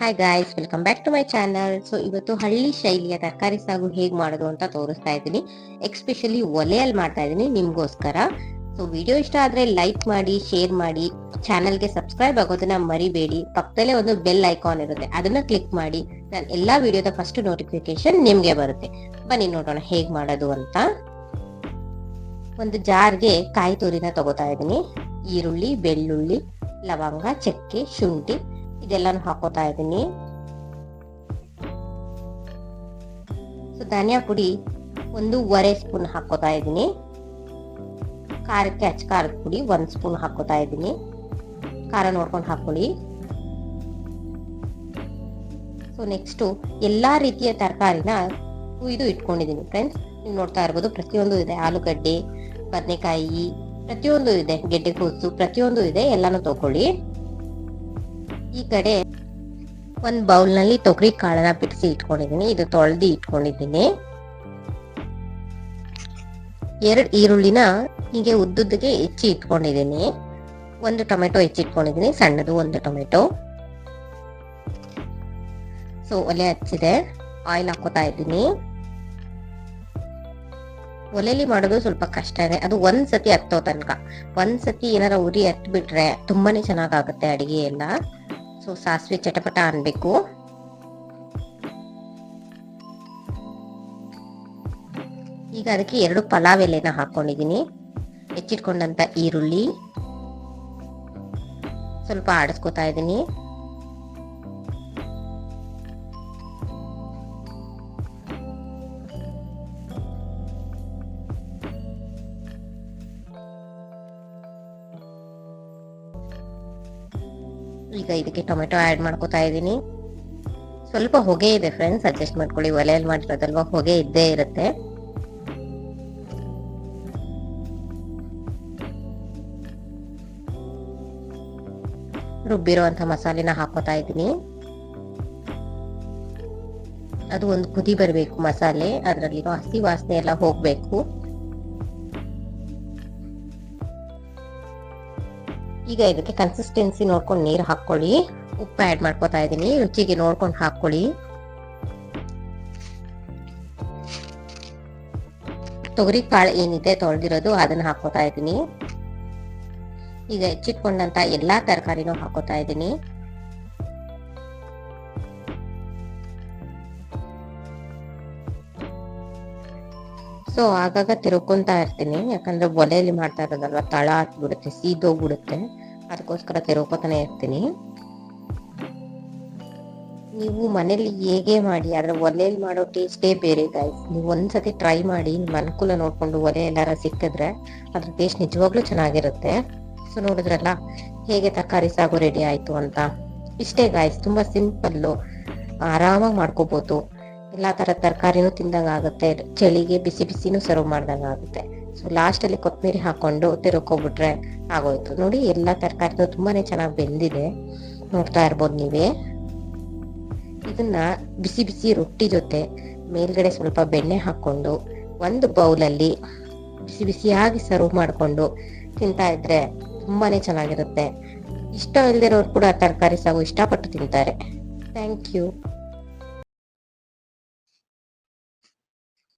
Hi guys welcome back to my channel so ಇವತ್ತು ಹಳ್ಳಿ ಶೈಲಿಯ ತರಕಾರಿ ಸಾಗು ಹೇಗೆ ಮಾಡೋದು ಅಂತ ತೋರಿಸ್ತಾ ಇದ್ದೀನಿ. ಎಕ್ಸ್ಪೆಷಲಿ ಒಲೆಯಲ್ಲಿ ಮಾಡ್ತಾ ಇದ್ದೀನಿ ನಿಮಗೋಸ್ಕರ. ಸೊ ವಿಡಿಯೋ ಇಷ್ಟ ಆದ್ರೆ ಲೈಕ್ ಮಾಡಿ ಶೇರ್ ಮಾಡಿ ಚಾನಲ್ಗೆ ಸಬ್ಸ್ಕ್ರೈಬ್ ಆಗೋದನ್ನ ಮರಿಬೇಡಿ. ಪಕ್ಕದಲ್ಲೇ ಒಂದು ಬೆಲ್ ಐಕಾನ್ ಇರುತ್ತೆ, ಅದನ್ನ ಕ್ಲಿಕ್ ಮಾಡಿ. ನಾನು ಎಲ್ಲಾ ವಿಡಿಯೋದ ಫಸ್ಟ್ ನೋಟಿಫಿಕೇಶನ್ ನಿಮಗೆ ಬರುತ್ತೆ. ಬನ್ನಿ ನೋಡೋಣ ಹೇಗೆ ಮಾಡೋದು ಅಂತ. ಒಂದು ಜಾರ್ಗೆ ಕಾಯಿ ತುರಿನ ತಗೋತಾ ಇದ್ದೀನಿ. ಈರುಳ್ಳಿ, ಬೆಳ್ಳುಳ್ಳಿ, ಲವಂಗ, ಚಕ್ಕೆ, ಶುಂಠಿ ಇದೆಲ್ಲಾನು ಹಾಕೋತಾ ಇದ್ದೀನಿ. ಸೊ, ಧನಿಯಾ ಪುಡಿ ಒಂದೂವರೆ ಸ್ಪೂನ್ ಹಾಕೋತಾ ಇದ್ದೀನಿ. ಖಾರಕ್ಕೆ ಅಚ್ಚ ಖಾರದ ಪುಡಿ ಒಂದು ಸ್ಪೂನ್ ಹಾಕೋತಾ ಇದ್ದೀನಿ. ಖಾರ ನೋಡ್ಕೊಂಡು ಹಾಕೊಳ್ಳಿ. ಸೊ, ನೆಕ್ಸ್ಟು ಎಲ್ಲ ರೀತಿಯ ತರಕಾರಿನ ಕುಯ್ದು ಇಟ್ಕೊಂಡಿದ್ದೀನಿ. ಫ್ರೆಂಡ್ಸ್, ನೀವು ನೋಡ್ತಾ ಇರ್ಬೋದು ಪ್ರತಿಯೊಂದು ಇದೆ. ಆಲೂಗಡ್ಡೆ ಬದನೆಕಾಯಿ ಪ್ರತಿಯೊಂದು ಇದೆ. ಗೆಡ್ಡೆ ಕೂಸು, ಪ್ರತಿಯೊಂದು ಇದೆ. ಎಲ್ಲಾನು ತಗೊಳ್ಳಿ. ಈ ಕಡೆ ಒಂದ್ ಬೌಲ್ನಲ್ಲಿ ತೊಗರಿ ಕಾಳನ್ನ ಬಿಡಿಸಿ ಇಟ್ಕೊಂಡಿದ್ದೀನಿ. ಇದು ತೊಳೆದು ಇಟ್ಕೊಂಡಿದ್ದೀನಿ. ಎರಡ್ ಈರುಳ್ಳಿನ ಹೀಗೆ ಉದ್ದುದ್ದಕ್ಕೆ ಹೆಚ್ಚಿ ಇಟ್ಕೊಂಡಿದ್ದೀನಿ. ಒಂದು ಟೊಮೆಟೊ ಹೆಚ್ಚಿಟ್ಕೊಂಡಿದ್ದೀನಿ ಸಣ್ಣದು ಒಂದು ಟೊಮೆಟೊ. ಸೊ, ಒಲೆ ಹಚ್ಚಿದೆ. ಆಯಿಲ್ ಹಾಕೋತಾ ಇದ್ದೀನಿ. ಒಲೆಯಲ್ಲಿ ಮಾಡೋದು ಸ್ವಲ್ಪ ಕಷ್ಟ ಇದೆ. ಅದು ಒಂದ್ ಸತಿ ಹತ್ತೋ ತನಕ. ಒಂದ್ ಸತಿ ಏನಾರ ಉರಿ ಹತ್ ಬಿಟ್ರೆ ತುಂಬಾನೇ ಚೆನ್ನಾಗಾಗುತ್ತೆ ಅಡಿಗೆ ಎಲ್ಲ. ಸೊ ಸಾಸಿವೆ ಚಟಪಟ ಅನ್ಬೇಕು. ಈಗ ಅದಕ್ಕೆ ಎರಡು ಪಲಾವ್ ಎಲೆನ ಹಾಕೊಂಡಿದ್ದೀನಿ. ಹೆಚ್ಚಿಟ್ಕೊಂಡಂತ ಈರುಳ್ಳಿ. ಸ್ವಲ್ಪ ಆಡಿಸ್ಕೊತಾ ಇದ್ದೀನಿ. ಈಗ ಇದಕ್ಕೆ ಟೊಮೆಟೊ ಆಡ್ ಮಾಡ್ಕೋತಾ ಇದ್ದೀನಿ. ಸ್ವಲ್ಪ ಹೊಗೆ ಇದೆ ಫ್ರೆಂಡ್ಸ್ ಅಡ್ಜಸ್ಟ್ ಮಾಡ್ಕೊಳ್ಳಿ. ಒಲೆಯಲ್ಲಿ ಮಾಡಿರೋದಲ್ವಾ? ಹೊಗೆ ಇದ್ದೇ ಇರುತ್ತೆ. ರುಬ್ಬಿರುವಂತ ಮಸಾಲೆನ ಹಾಕೋತಾ ಇದ್ದೀನಿ. ಅದು ಒಂದು ಕುದಿ ಬರಬೇಕು ಮಸಾಲೆ. ಅದರಲ್ಲಿರೋ ಹಸಿ ವಾಸನೆ ಎಲ್ಲ ಹೋಗ್ಬೇಕು. ಈಗ ಇದಕ್ಕೆ ಕನ್ಸಿಸ್ಟೆನ್ಸಿ ನೋಡ್ಕೊಂಡು ನೀರು ಹಾಕೊಳ್ಳಿ ಉಪ್ಪು ಆ್ಯಡ್ ಮಾಡ್ಕೋತಾ ಇದ್ದೀನಿ. ರುಚಿಗೆ ನೋಡ್ಕೊಂಡು ಹಾಕ್ಕೊಳ್ಳಿ. ತೊಗರಿ ಕಾಳು ಏನಿದೆ ತೊಳೆದಿರೋದು ಅದನ್ನ ಹಾಕೋತಾ ಇದ್ದೀನಿ. ಈಗ ಹೆಚ್ಚಿಟ್ಕೊಂಡಂತ ಎಲ್ಲಾ ತರಕಾರಿನೂ ಹಾಕೋತಾ ಇದ್ದೀನಿ. ಸೊ ಆಗಾಗ ತಿರುಕೊಂತಾ ಇರ್ತೀನಿ. ಯಾಕಂದ್ರೆ ಒಲೆಯಲ್ಲಿ ಮಾಡ್ತಾ ಇರೋದಲ್ವ, ತಳ ಹಾಕ್ಬಿಡುತ್ತೆ ಸೀದೋಗ್ಬಿಡುತ್ತೆ. ಅದಕ್ಕೋಸ್ಕರ ತಿರುಕೋತಾನೆ ಇರ್ತೀನಿ. ನೀವು ಮನೇಲಿ ಹೇಗೆ ಮಾಡಿ, ಆದ್ರೆ ಒಲೆಯಲ್ಲಿ ಮಾಡೋ ಟೇಸ್ಟೇ ಬೇರೆ ಗೈಸ್ ನೀವು ಒಂದ್ಸತಿ ಟ್ರೈ ಮಾಡಿ, ನಿಮ್ಮ ಅನುಕೂಲ ನೋಡ್ಕೊಂಡು ಒಲೆ ಎಲ್ಲಾರ ಸಿಕ್ಕಿದ್ರೆ ಅದ್ರ ಟೇಸ್ಟ್ ನಿಜವಾಗ್ಲೂ ಚೆನ್ನಾಗಿರುತ್ತೆ. ಸೊ ನೋಡಿದ್ರಲ್ಲ, ಹೇಗೆ ತರಕಾರಿ ಸಾಗು ರೆಡಿ ಆಯ್ತು ಅಂತ. ಇಷ್ಟೇ ಗಾಯ್ಸ್ ತುಂಬಾ ಸಿಂಪಲ್ಲು ಆರಾಮಾಗಿ ಮಾಡ್ಕೋಬಹುದು ಎಲ್ಲಾ ತರ ತರಕಾರಿನೂ ತಿಂದಂಗ ಆಗುತ್ತೆ ಚಳಿಗೆ ಬಿಸಿ ಬಿಸಿನೂ ಸರ್ವ್ ಮಾಡ್ದಂಗ ಆಗುತ್ತೆ ಸೊ ಲಾಸ್ಟ್ ಅಲ್ಲಿ ಕೊತ್ತಂಬರಿ ಹಾಕೊಂಡು ತಿರುಕೋಬಿಟ್ರೆ ಆಗೋಯ್ತು. ನೋಡಿ, ಎಲ್ಲ ತರಕಾರಿನೂ ತುಂಬಾನೇ ಚೆನ್ನಾಗಿ ಬೆಂದಿದೆ. ನೋಡ್ತಾ ಇರ್ಬೋದು ನೀವೇ. ಇದನ್ನ ಬಿಸಿ ಬಿಸಿ ರೊಟ್ಟಿ ಜೊತೆ ಮೇಲ್ಗಡೆ ಸ್ವಲ್ಪ ಬೆಣ್ಣೆ ಹಾಕೊಂಡು ಒಂದು ಬೌಲಲ್ಲಿ ಬಿಸಿ ಬಿಸಿಯಾಗಿ ಸರ್ವ್ ಮಾಡಿಕೊಂಡು ತಿಂತಾ ಇದ್ರೆ ತುಂಬಾನೇ ಚೆನ್ನಾಗಿರುತ್ತೆ. ಇಷ್ಟ ಇಲ್ದಿರೋರು ಕೂಡ ತರಕಾರಿ ಸಾಗು ಇಷ್ಟಪಟ್ಟು ತಿಂತಾರೆ. Thank you